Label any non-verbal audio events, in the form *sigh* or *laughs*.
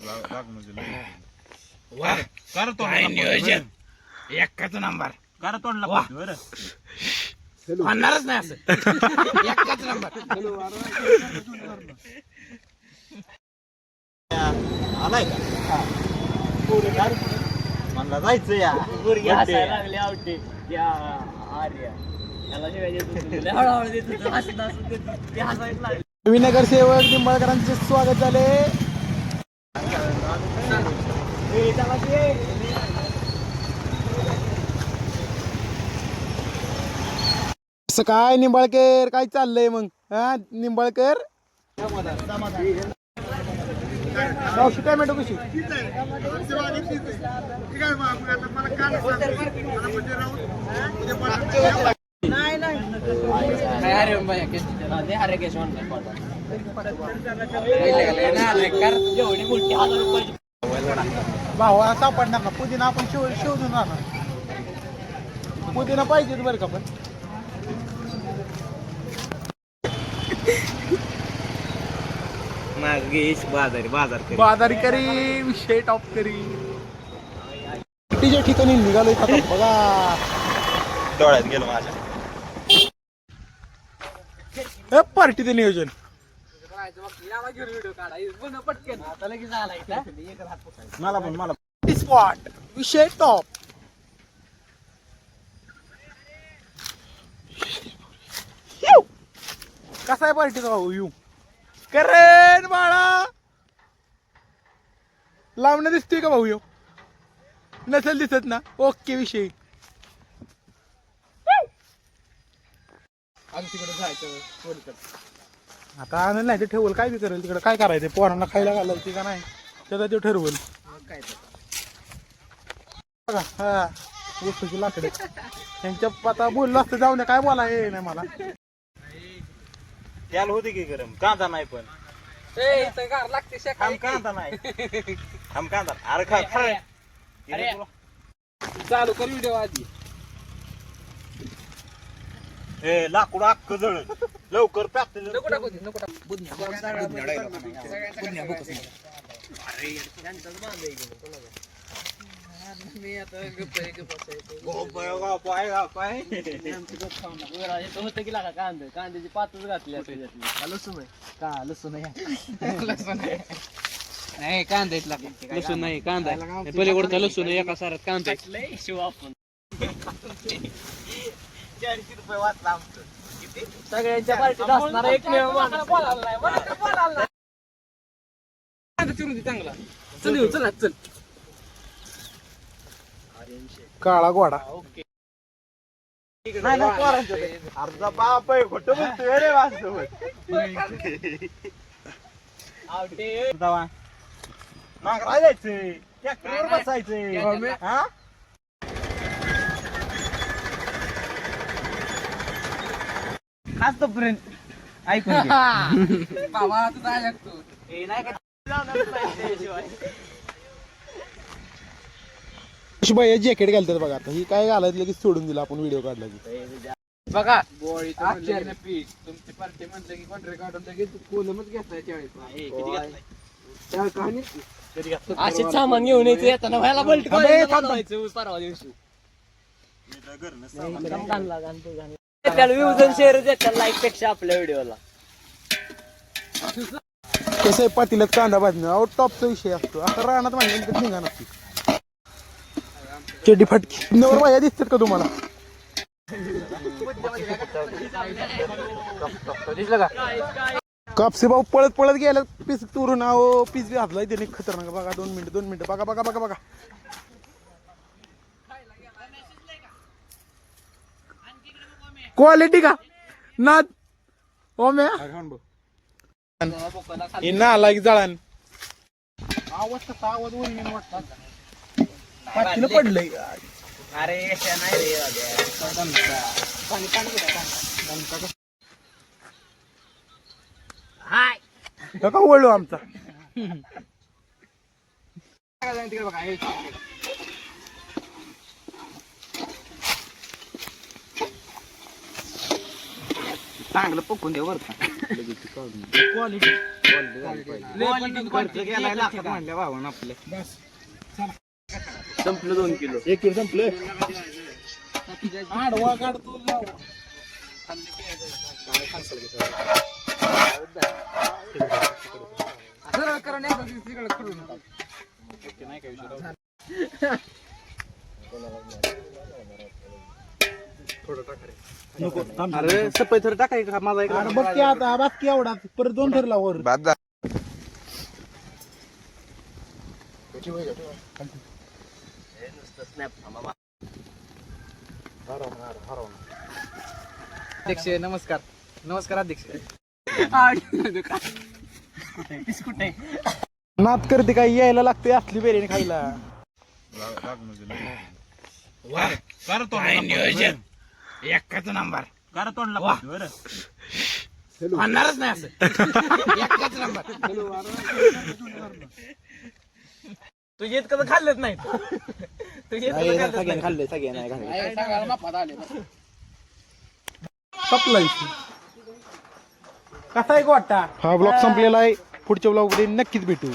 लाख म्हणजे लय. वा. कर तोंड काय लपवलं, नियोजन. एकाच नंबर. कर तोंड वा. लपवलं, बरं. म्हणणारच नाही असं. एकाच नंबर. आलाय का? म्हणला जायचं या. लागली आवडते त्या असं काय निंबाळकर? काय चाललंय मग? हा निंबाळकर? मावशी टॅमॅटो कशी? नाही भावा सापडणार ना पुदिना आपण शोध शोधून राहणार. पुदिना पाहिजे बरं का पण. नागेश बाजारी बाजार करी. बाजारी करी विषय टॉप करी. तिच्या ठिकाणी निघालोय आता. बघा. डोळ्यात गेलो माझ्या. हे पार्टीचं नियोजन आता लगेच आला इथं. मला पण मला स्पॉट विषय टॉप कसा आहे पार्टीचा भाऊ? यू करेन बाळा. लावणं दिसतोय का भाऊ यो? नसेल दिसत ना? ओके विषय. आता आनंद नाही ते ठेवल. काय बी करेल तिकडे? काय करायचं? पोरांना खायला घालायची का नाही? त्याचा ते ठरवल. बघा हा लाकडे. त्यांच्या आता बोललो असतं जाऊन द्या काय बोला हे नाही मला. त्याला होते की गरम. कांदा नाही पण. ए, इथं गार लागते. कांदा नाही. थांब कांदा. अरे खा खा. अरे. चालू कर व्हिडिओ आधी. ए लाकूड अख्ख जळ लवकर पॅक नको टाकू दे, नको टाकू. बुधन्या. सगळ्यांचाच बांध आहे की मग, कोणाचा? मी आता गप्प आहे, गप्प होतं की लागा कांदा कांद्याची पातच घातली. लसूण आहे का लसूण आहे लसूण आहे नाही कांदा लसूण नाही कांदा आहे. पलीकडचा लसूण एका साऱ्यात कांदा आहे. शिव आपण चारशे रुपये वाचला आमचं सगळ्यांच्या पार्टीत असणारा एकमेव माणूस. कांदा चिरून दे चांगला. चल येऊ चला चल. काळा गोडा नाही नाही पोरांचं. अर्धा बाप आहे खोटं बोलतोय रे वास्तव. आवडे दवा नांगरा जायचंय ट्रॅक्टरवर बसायचंय. हा? आजपर्यंत ऐकून घे. बाबा तू जायला लागतो हे नाही का? जॅकेट घालतात बघा आता. ही काय घालायचं लगेच सोडून दिला आपण व्हिडिओ काढला की. बघा. पीठ. तुमची पार्टी म्हणलं की कॉन्ट्रे काढून लगेच कोलमच घेतलाय असे सामान घेऊन यायचं येताना व्हायला बल्ट परवा दिवशी. त्याला व्ह्यूज आणि शेअर देतात लाईकपेक्षा आपल्या व्हिडिओला कसं आहे पातीलात कांदा भाजणं? अहो टॉपचा विषय असतो. आता रानात म्हणलं निघा नसती चड्डी फटकी. नवर बाया दिसतात का तुम्हाला? कापसे भाऊ पळत पळत गेला पीस तुरून अहो पीस बी हातलाय त्याने. खतरनाक बघा दोन मिनिटं दोन मिनिटं. बघा बघा बघा बघा. क्वालिटी का? नाद ओम्या इन्ना आला की जळान आवाज कसा आवाज वर वाटतात पाठीला पडलंय. अरे नाही रे का वळलो आमचा. *laughs* चांगलं पकून दे म्हणल्या भावानं आपल्या संपलं दोन किलो. एक किलो संपलं. आडवा काढतो अरे सफाई थर टाकाय का? माझा एक अरे बघ की आता बाकी एवढा. परत दोन थर लावर अध्यक्ष नमस्कार. नमस्कार अध्यक्ष. नात करते काय यायला लागते असली बिर्याणी खायला. नियोजन? एकच नंबर. तोंडला बरं. नाही असं. एकच नंबर. तुझे इतकं तर खाल्लंच नाही. तुझे इतकं तर खाल्लंच खाल्ले सगळ्यांना नाही. सगळ्याला मापात आले संपला कसा आहे वाटता हा ब्लॉग संपलेला आहे. पुढच्या ब्लॉगमध्ये नक्कीच भेटू.